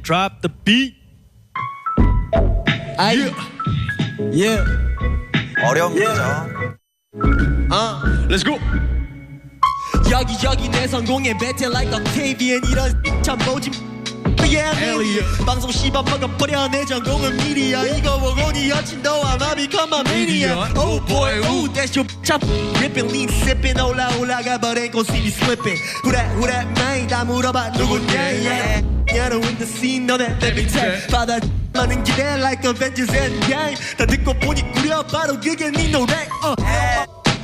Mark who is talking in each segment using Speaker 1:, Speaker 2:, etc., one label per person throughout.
Speaker 1: drop the beat.
Speaker 2: 아이 예.
Speaker 3: 어려운 문제죠.
Speaker 2: 아
Speaker 1: Let's go.
Speaker 2: 여기 여기 내 성공의 배틀 like Octavian 이런 참 보지 Yeah,
Speaker 1: Hell
Speaker 2: 방송 씹어 먹어버려 내 전공은 미디어 이거 보고니 여친 너와 마 become a maniac Oh boy, ooh, that's your chop Ripping, lean, sipping 올라 올라가 버린 꽃이 slipping Who that, who that, man 다 물어봐 누구냐 yeah 야너 in the scene 너네 let me tell 바다 많은 기대 like Avengers Endgame 다 듣고 보니 꾸려 바로 그게 네 노래 uh.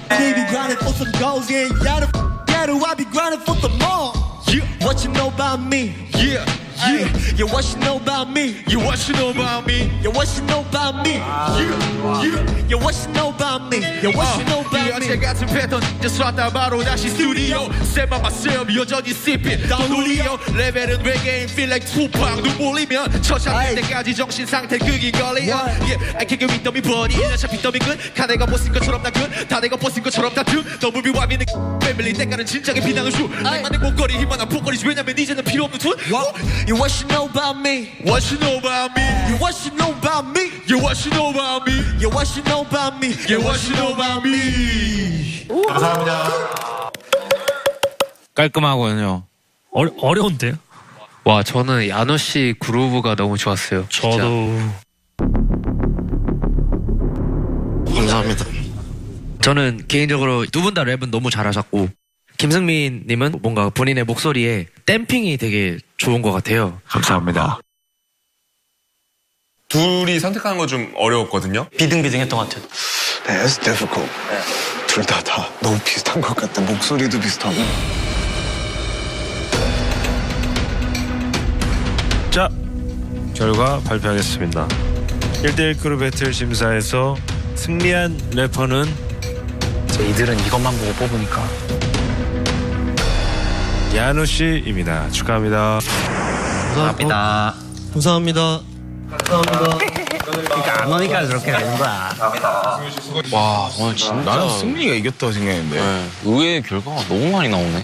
Speaker 2: Baby grinding for some goals, yeah, yeah, the yeah, the I be grinding for some more.
Speaker 1: Yeah.
Speaker 2: What you know about me?
Speaker 1: Yeah.
Speaker 2: Ay,
Speaker 1: Yeah.
Speaker 2: yeah, what you know about me?
Speaker 1: You what you know about me?
Speaker 2: Yeah, what you know about me?
Speaker 1: Yeah. Yeah.
Speaker 2: Yeah, what you know about me? Yeah, what you know
Speaker 1: 이
Speaker 2: about
Speaker 1: 어제
Speaker 2: me?
Speaker 1: 같은 패턴 이제 쐈다 바로 다시 스튜디오 세만 봤어요 여전히 씹힌 더 놀리요 레벨은 외계인 feel like 투팍 눈 몰리면 처참할. 때까지 정신 상태 극이 걸려? Yeah, I can't get with dummy body 어차피 good 다 내가 벗은 것처럼 다 good 다 내가 벗은 것처럼 다 true 너무 비와비는 패밀리 때가는 진작에 비난을 주
Speaker 2: 아이.
Speaker 1: 나만의 목걸이 희망한 폭거리지 왜냐면 이제는 필요 없는 돈
Speaker 2: What? You know about me?
Speaker 1: What you know about me?
Speaker 2: Yeah, what you know about me?
Speaker 1: Yeah, what you know about me?
Speaker 2: Yeah, what you know about me?
Speaker 1: Yeah, what you know about me?
Speaker 4: 깔끔하거든요.
Speaker 5: 어, 어려운데요?
Speaker 6: 와 저는 야노 씨 그루브가 너무 좋았어요. 진짜.
Speaker 5: 저도
Speaker 3: 감사합니다.
Speaker 4: 저는 개인적으로 두 분 다 랩은 너무 잘하셨고 김승민님은 뭔가 본인의 목소리에 댐핑이 되게 좋은 것 같아요.
Speaker 7: 감사합니다. 둘이 선택하는 거 좀 어려웠거든요.
Speaker 5: 비등비등했던 것 같아요.
Speaker 3: 네, it's difficult. 둘 다 다 너무 비슷한 것 같아. 목소리도 비슷하고.
Speaker 8: 자, 결과 발표하겠습니다. 1대1 그룹 배틀 심사에서 승리한 래퍼는
Speaker 5: 이들은 이것만 보고 뽑으니까
Speaker 8: 야누 씨입니다. 축하합니다.
Speaker 4: 감사합니다.
Speaker 2: 감사합니다.
Speaker 5: 그러니까 안 오니까 그렇게 되는 거야.
Speaker 6: 와 오늘 진짜
Speaker 7: 나는 승리가 이겼다고 생각했는데.
Speaker 6: 의외의 결과가 너무 많이 나오네.